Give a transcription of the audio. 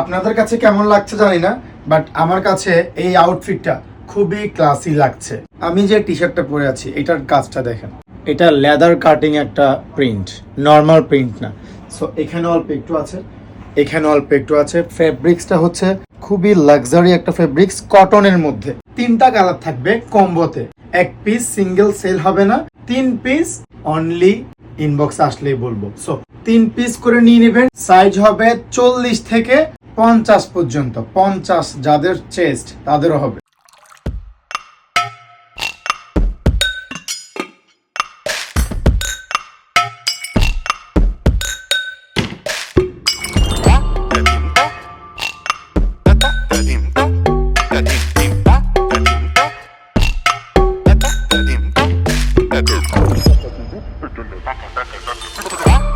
আপনাদের কাছে কেমন লাগছে জানি না বাট আমার কাছে এই আউটফিটটা খুবই ক্লাসি লাগছে। আমি যে টি শার্টটা পরে আছি, এটার কাজটা দেখেন। এটা লেদার কাটিং একটা প্রিন্ট নর্মাল প্রিন্ট না। সো এখানে অল্প একটু আছে, এখানে অল্প একটু আছে। ফেব্রিক্সটা হচ্ছে খুবই লাক্সারি একটা ফেব্রিক্স কটনের মধ্যে। তিনটা কালার থাকবে কম্বোতে এক পিস সিঙ্গেল সেল হবে না, তিন পিস অনলি ইনবক্স আসলেই বলব। সো তিন পিস করে নিয়ে নেবেন সাইজ হবে চল্লিশ থেকে পঞ্চাশ পর্যন্ত পঞ্চাশ যাদের চেস্ট তাদেরও হবে Thank you.